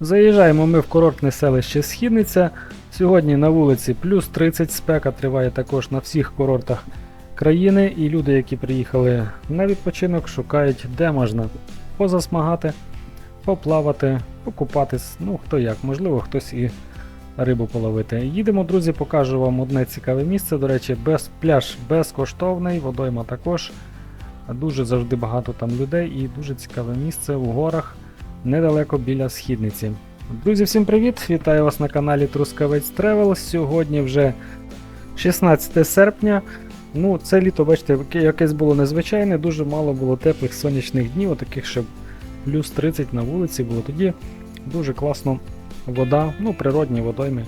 Заїжджаємо ми в курортне селище Східниця. Сьогодні на вулиці плюс 30 спека триває також на всіх курортах країни. І люди, які приїхали на відпочинок, шукають, де можна позасмагати, поплавати, покупатись. Ну хто як, можливо, хтось і рибу половити. Їдемо, друзі, покажу вам одне цікаве місце. До речі, без, пляж безкоштовний, водойма також. Дуже завжди багато там людей і дуже цікаве місце в горах недалеко біля східниці. Друзі, всім привіт! Вітаю вас на каналі Трускавець Тревел. Сьогодні вже 16 серпня. Ну, це літо, бачите, якесь було незвичайне, дуже мало було теплих сонячних днів, таких, щоб плюс 30 на вулиці було. Тоді дуже класно вода, ну, природні водойми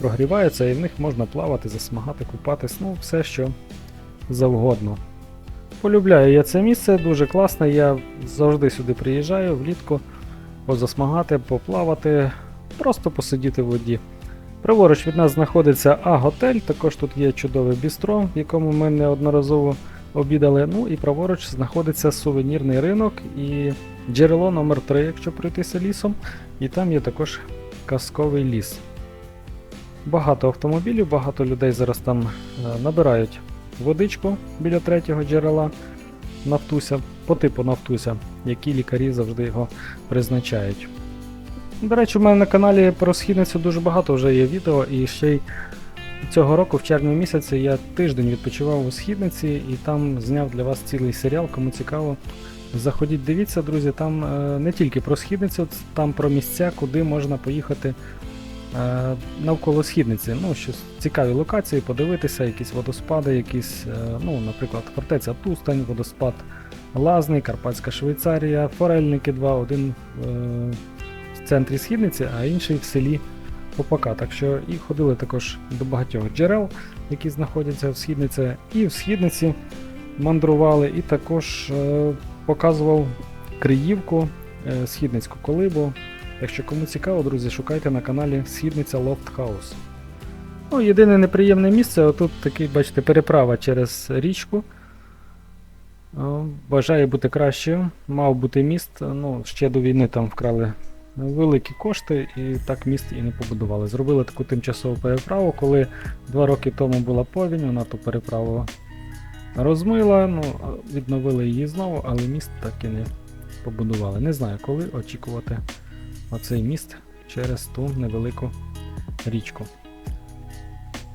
прогріваються, і в них можна плавати, засмагати, купатись, ну, все що завгодно. Полюбляю я це місце, дуже класне. Я завжди сюди приїжджаю влітку позасмагати, поплавати, просто посидіти в воді. Праворуч від нас знаходиться А-готель, також тут є чудове бістро, в якому ми неодноразово обідали. Ну і праворуч знаходиться сувенірний ринок і джерело номер 3 якщо пройтися лісом. І там є також казковий ліс. Багато автомобілів, багато людей зараз там е, набирають водичку біля третього джерела Нафтуся, по типу Нафтуся, які лікарі завжди його призначають. До речі, у мене на каналі про східницю дуже багато вже є відео, і ще й цього року, в червні місяці, я тиждень відпочивав у східниці і там зняв для вас цілий серіал, кому цікаво. Заходіть, дивіться, друзі, там е, не тільки про східницю, там про місця, куди можна поїхати е, навколо східниці. Ну, щось цікаві локації, подивитися, якісь водоспади, якісь, е, ну, наприклад, фортеця Тустань, водоспад Лазний, Карпатська Швейцарія, Форельники 2, один е, в центрі східниці, а інший в селі Попака. Так що і ходили також до багатьох джерел, які знаходяться в східниці, і в східниці мандрували, і також е, показував Криївку, е, східницьку колибу. Якщо кому цікаво, друзі, шукайте на каналі Східниця House. Ну, єдине неприємне місце, отут такий, бачите, переправа через річку. О, Бажає бути кращою. Мав бути міст. Ну, ще до війни там вкрали великі кошти і так міст і не побудували. Зробили таку тимчасову переправу, коли два роки тому була повінь, вона ту переправу розмила, ну, відновили її знову, але міст так і не побудували. Не знаю, коли очікувати оцей міст через ту невелику річку.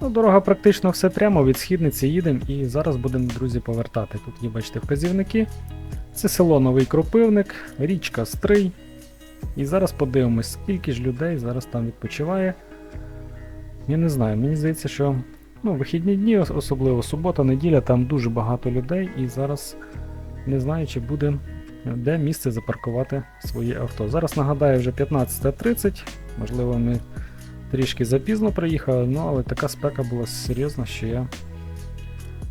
Ну, дорога практично все прямо від східниці їдемо і зараз будемо, друзі, повертати. Тут є, бачите, вказівники. Це село Новий Кропивник, річка Стрий. І зараз подивимось, скільки ж людей зараз там відпочиває. Я не знаю, мені здається, що ну, вихідні дні, особливо субота, неділя, там дуже багато людей, і зараз не знаю, чи буде де місце запаркувати своє авто. Зараз нагадаю, вже 15.30, можливо, ми трішки запізно приїхали, ну але така спека була серйозна, що я.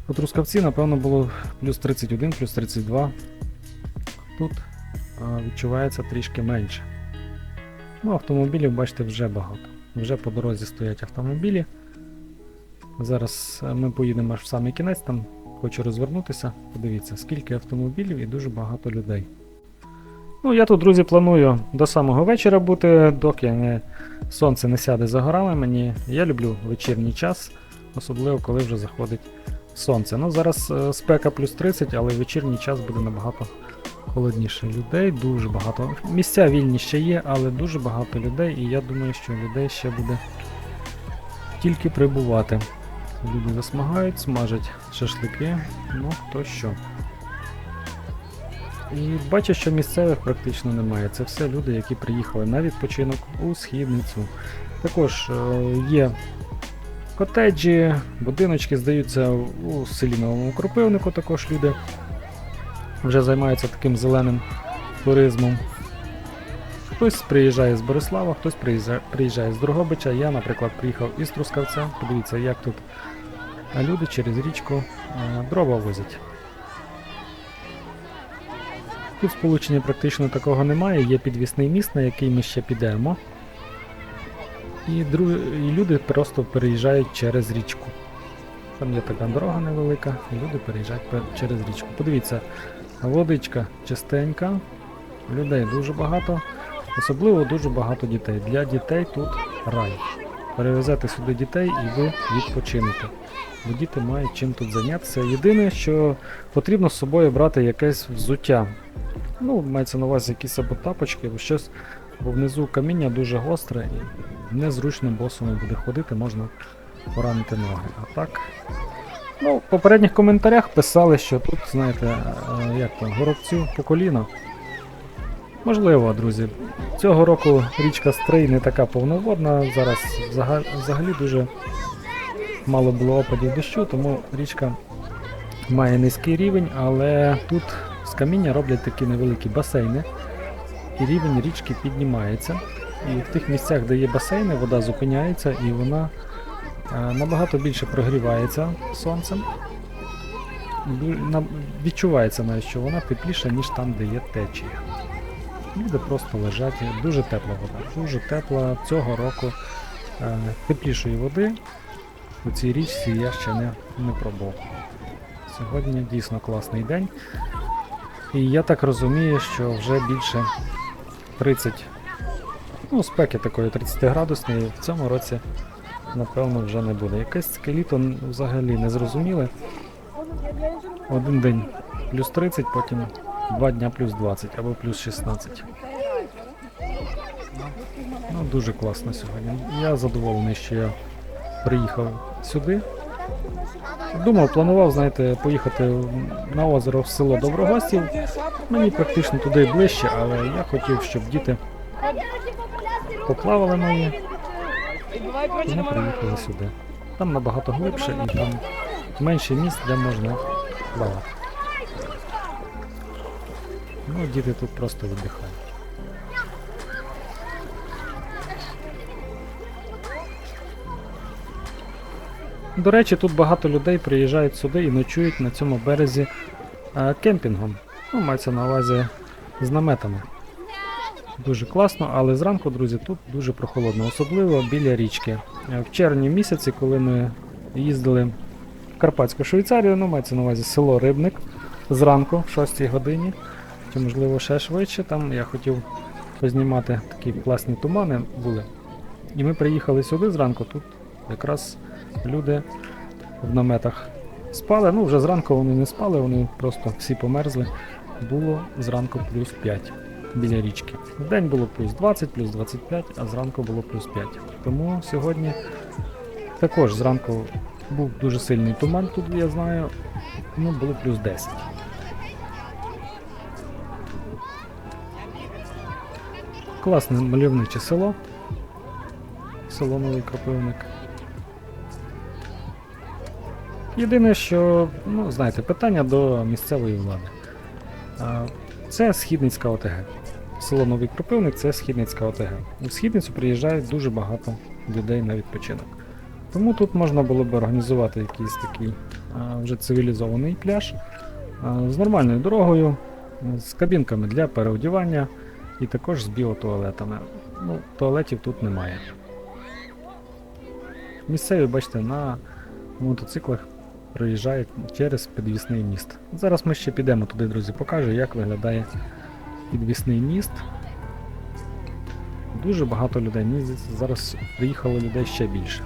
У Трускавці, напевно, було плюс 31, плюс 32. Тут а, відчувається трішки менше. Ну, автомобілів, бачите, вже багато. Вже по дорозі стоять автомобілі. Зараз е, ми поїдемо аж в самий кінець, там хочу розвернутися. Подивіться, скільки автомобілів і дуже багато людей. Ну, я тут, друзі, планую до самого вечора бути, доки не, сонце не сяде за горами. Мені, я люблю вечірній час, особливо коли вже заходить сонце. Ну, зараз е, спека плюс 30, але вечірній час буде набагато холодніше. Людей дуже багато. Місця вільні ще є, але дуже багато людей, і я думаю, що людей ще буде тільки прибувати. Люди засмагають, смажать шашлики, ну хто що. І бачу, що місцевих практично немає. Це все люди, які приїхали на відпочинок у східницю. Також е, є котеджі, будиночки здаються у селі Новому Кропивнику також люди вже займаються таким зеленим туризмом. Хтось приїжджає з Борислава, хтось приїжджає, з Дрогобича. Я, наприклад, приїхав із Трускавця. Подивіться, як тут люди через річку е, дрова возять. Тут сполучення практично такого немає, є підвісний міст, на який ми ще підемо. І, дру... і люди просто переїжджають через річку. Там є така дорога невелика, і люди переїжджають пер- через річку. Подивіться, водичка чистенька, людей дуже багато. Особливо дуже багато дітей. Для дітей тут рай. Перевезете сюди дітей і ви відпочинете. Бо діти мають чим тут зайнятися. Єдине, що потрібно з собою брати якесь взуття. Ну, мається на увазі якісь або тапочки, або щось, бо внизу каміння дуже гостре і незручно босому буде ходити, можна поранити ноги. А так. Ну, в попередніх коментарях писали, що тут, знаєте, е, як там, горобцю по коліно. Можливо, друзі. Цього року річка Стрий не така повноводна. Зараз взагалі дуже мало було опадів дощу, тому річка має низький рівень, але тут з каміння роблять такі невеликі басейни, і рівень річки піднімається. І в тих місцях, де є басейни, вода зупиняється і вона е, набагато більше прогрівається сонцем. Відчувається навіть, що вона тепліша, ніж там, де є течія. Люди просто лежать. Дуже тепла вода. Дуже тепла цього року. Е, теплішої води у цій річці я ще не, не пробував. Сьогодні дійсно класний день. І я так розумію, що вже більше 30, ну, спеки такої 30 градусної в цьому році, напевно, вже не буде. Якесь таке літо взагалі не зрозуміле. Один день плюс 30, потім два дня плюс 20 або плюс 16. Ну, дуже класно сьогодні. Я задоволений, що я приїхав сюди. Думав, планував, знаєте, поїхати на озеро в село Доброгостів. Мені практично туди ближче, але я хотів, щоб діти поплавали мої, тому приїхали сюди. Там набагато глибше і там менше місць, де можна плавати. Ну, діти тут просто віддихають. До речі, тут багато людей приїжджають сюди і ночують на цьому березі е, кемпінгом. Ну, мається на увазі з наметами. Дуже класно, але зранку, друзі, тут дуже прохолодно, особливо біля річки. Е, В червні місяці, коли ми їздили в Карпатську Швейцарію, ну, мається на увазі село Рибник зранку, в 6 годині, чи можливо ще швидше. Там я хотів познімати такі класні тумани були. І ми приїхали сюди зранку, тут якраз люди в наметах спали. Ну, вже зранку вони не спали, вони просто всі померзли. Було зранку плюс 5 біля річки. Вдень було плюс 20, плюс 25, а зранку було плюс 5. Тому сьогодні також зранку був дуже сильний туман, тут я знаю. Ну, було плюс 10. Класне мальовниче село. Село Новий Кропивник. Єдине, що, ну, знаєте, питання до місцевої влади. Це Східницька ОТГ. Село Новий Кропивник це Східницька ОТГ. У Східницю приїжджають дуже багато людей на відпочинок. Тому тут можна було б організувати якийсь такий вже цивілізований пляж з нормальною дорогою, з кабінками для переодівання і також з біотуалетами. Ну, туалетів тут немає. Місцеві, бачите, на мотоциклах проїжджають через підвісний міст. Зараз ми ще підемо туди, друзі, покажу, як виглядає підвісний міст. Дуже багато людей. Мені зараз приїхало людей ще більше.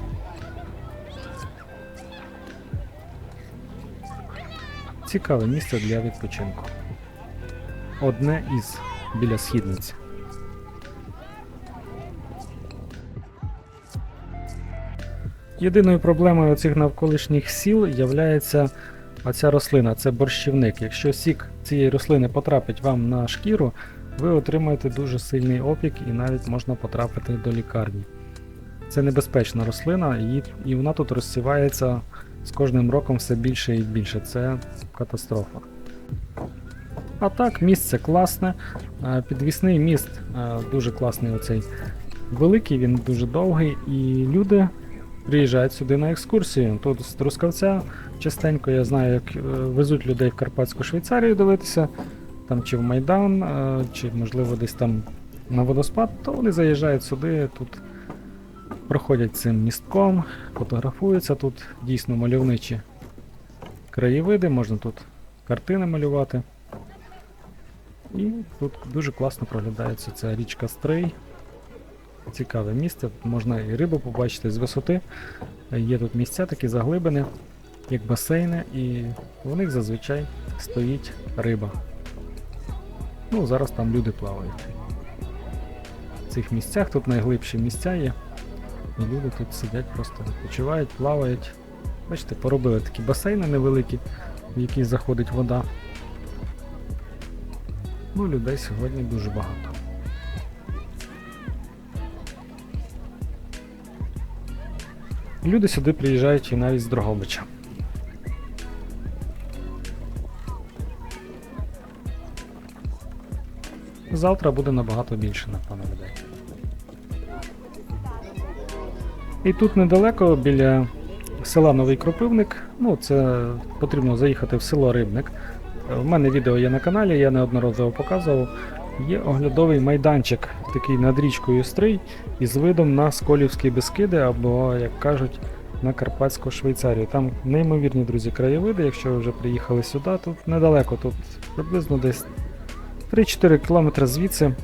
Цікаве місце для відпочинку. Одне із біля східниці. Єдиною проблемою цих навколишніх сіл є оця рослина, це борщівник. Якщо сік цієї рослини потрапить вам на шкіру, ви отримаєте дуже сильний опік і навіть можна потрапити до лікарні. Це небезпечна рослина, і, і вона тут розсівається з кожним роком все більше і більше. Це катастрофа. А так, місце класне. Е, Підвісний міст е, дуже класний оцей великий, він дуже довгий, і люди приїжджають сюди на екскурсію. Тут з Трускавця частенько я знаю, як е, везуть людей в Карпатську Швейцарію дивитися, там чи в Майдан, чи можливо десь там на водоспад, то вони заїжджають сюди, тут проходять цим містком, фотографуються. Тут дійсно мальовничі краєвиди, можна тут картини малювати. І тут дуже класно проглядається ця річка Стрий. Цікаве місце, можна і рибу побачити з висоти. Є тут місця такі заглибини, як басейни, і в них зазвичай стоїть риба. Ну, зараз там люди плавають. В цих місцях тут найглибші місця є. І люди тут сидять, просто відпочивають, плавають. Бачите, поробили такі басейни невеликі, в які заходить вода. Ну, людей сьогодні дуже багато. Люди сюди приїжджають і навіть з Дрогобича. Завтра буде набагато більше, напевно, людей. І тут недалеко біля села Новий Кропивник. Ну, це потрібно заїхати в село Рибник. В мене відео є на каналі, я неодноразово показував. Є оглядовий майданчик, такий над річкою Стрий, із видом на Сколівські Бескиди, або, як кажуть, на Карпатську Швейцарію. Там неймовірні, друзі, краєвиди, якщо ви вже приїхали сюди, тут недалеко, тут приблизно десь 3-4 км звідси е,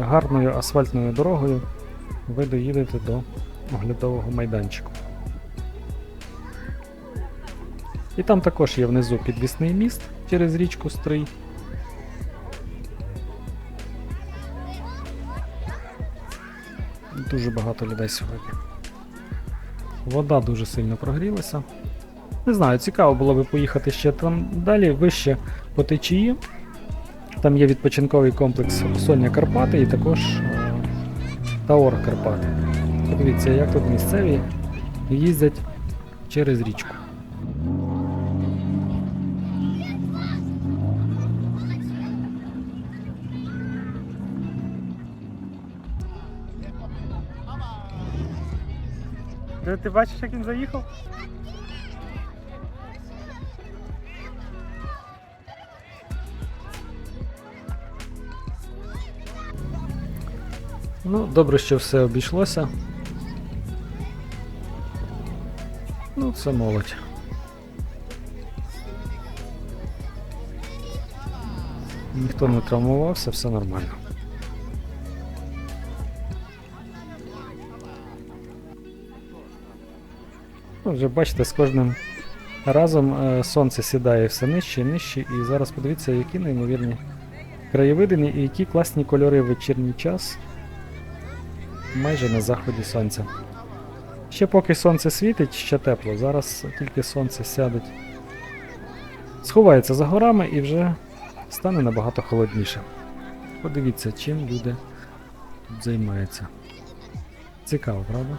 гарною асфальтною дорогою ви доїдете до оглядового майданчику. І там також є внизу підвісний міст через річку Стрий. Дуже багато людей сьогодні. Вода дуже сильно прогрілася. Не знаю, цікаво було би поїхати ще там далі, вище по течії. Там є відпочинковий комплекс Соня Карпати і також е, Таор Карпати. Подивіться, як тут місцеві їздять через річку. Ти бачиш, як він заїхав? Ну, добре, що все обійшлося. Ну, це молодь. Ніхто не травмувався, все нормально. Вже бачите, з кожним разом е, сонце сідає все нижче і нижче, і зараз подивіться, які неймовірні краєвиди і які класні кольори в вечірній час майже на заході сонця. Ще поки сонце світить, ще тепло. Зараз тільки сонце сядеть. Сховається за горами і вже стане набагато холодніше. Подивіться, чим люди тут займаються. Цікаво, правда?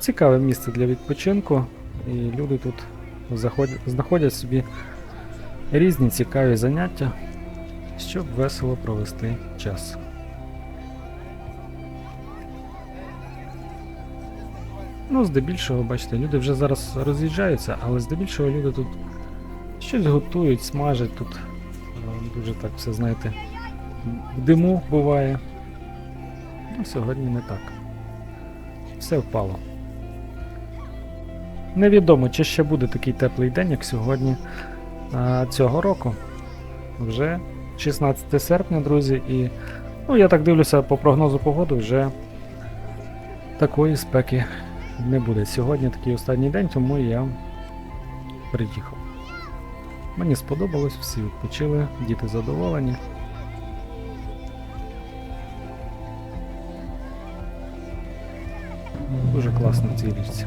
Цікаве місце для відпочинку, і люди тут заходять, знаходять собі різні цікаві заняття, щоб весело провести час. Ну, здебільшого, бачите, люди вже зараз роз'їжджаються, але здебільшого люди тут щось готують, смажать тут. е, Дуже так все, знаєте, в диму буває. Ну, сьогодні не так. Все впало. Невідомо, чи ще буде такий теплий день, як сьогодні а, цього року. Вже 16 серпня, друзі, і ну, я так дивлюся по прогнозу погоди, вже такої спеки не буде. Сьогодні такий останній день, тому я приїхав. Мені сподобалось, всі відпочили, діти задоволені. Дуже класно в цій річці.